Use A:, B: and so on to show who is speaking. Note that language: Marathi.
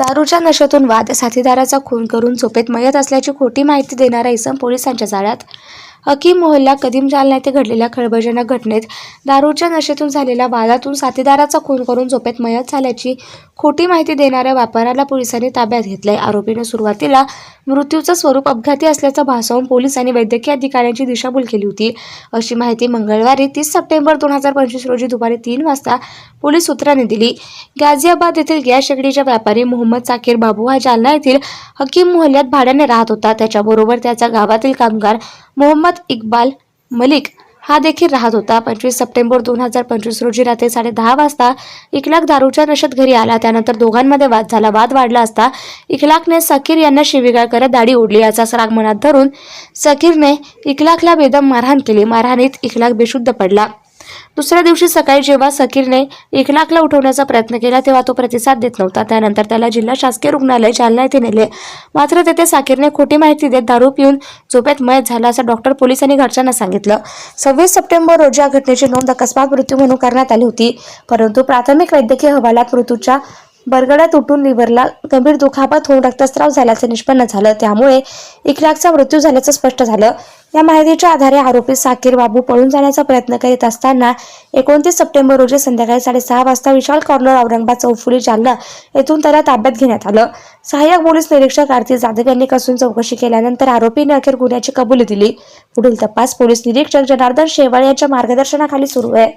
A: दारूच्या नशेतून वाद साथीदाराचा खून करून झोपेत मयत असल्याची खोटी माहिती देणारा इसम पोलिसांच्या जाळ्यात हकीम मोहल्ला कदीम जालना येथे घडलेल्या खळबळजनक घटनेत दारूच्या नशेतून झालेल्या वादातून साथीदाराचा खून करून झोपेत मयत झाल्याची खोटी माहिती देणाऱ्या व्यापाऱ्याला पोलिसांनी ताब्यात घेतलंय. आरोपीने सुरुवातीला मृत्यूचं स्वरूप अपघाती असल्याचं भासवून पोलिसांनी वैद्यकीय अधिकाऱ्यांची दिशाभूल केली होती. अशी माहिती मंगळवारी तीस सप्टेंबर दोन हजार पंचवीस रोजी दुपारी तीन वाजता पोलीस सूत्रांनी दिली. गाझियाबाद येथील गॅस शेगडीचा व्यापारी मोहम्मद साकीर बाबू हा जालना येथील हकीम मोहल्ल्यात भाड्याने राहत होता. त्याच्याबरोबर त्याचा गावातील कामगार मोहम्मद इक्बाल मलिक हा देखील राहत होता. पंचवीस सप्टेंबर दोन हजार पंचवीस रोजी रात्री साडे दहा वाजता इखलाक दारूच्या नशेत घरी आला. त्यानंतर दोघांमध्ये वाद झाला. वाद वाढला असता इखलाकने सकीर यांना शिवीगाळ करत दाढी ओढली. याचा राग मनात धरून सकीरने इखलाकला बेदम मारहाण केली. मारहाणीत इखलाक बेशुद्ध पडला. दुसऱ्या दिवशी सकाळी जेव्हा सकीरने इखलाकला उठवण्याचा प्रयत्न केला तेव्हा तो प्रतिसाद देत नव्हता. त्यानंतर त्याला जिल्हा शासकीय रुग्णालय जालना येथे नेले. मात्र तेथे साकीरने खोटी माहिती देत दारू पिऊन झोपेत मयत झाला असं डॉक्टर पोलिसांनी घरच्यांना सांगितलं. सव्वीस सप्टेंबर रोजी या घटनेची नोंद अकस्मात मृत्यू म्हणून करण्यात आली होती. परंतु प्राथमिक वैद्यकीय अहवालात मृत्यूच्या बरगड्या तुटून लिव्हरला गंभीर दुखापत होऊन रक्तस्राव झाल्याचे निष्पन्न झालं. त्यामुळे इखलाकचा मृत्यू झाल्याचं स्पष्ट झालं. या माहितीच्या आधारे आरोपी साकीर बाबू पळून जाण्याचा प्रयत्न करीत असताना एकोणतीस सप्टेंबर रोजी संध्याकाळी साडेसहा वाजता विशाल कॉर्नर औरंगाबाद चौफुली जालना येथून त्याला ताब्यात घेण्यात आलं. सहाय्यक पोलीस निरीक्षक आरती जाधव यांनी कसून चौकशी केल्यानंतर आरोपीने अखेर गुन्ह्याची कबुली दिली. पुढील तपास पोलीस निरीक्षक जनार्दन शेवाळ यांच्या मार्गदर्शनाखाली सुरू आहे.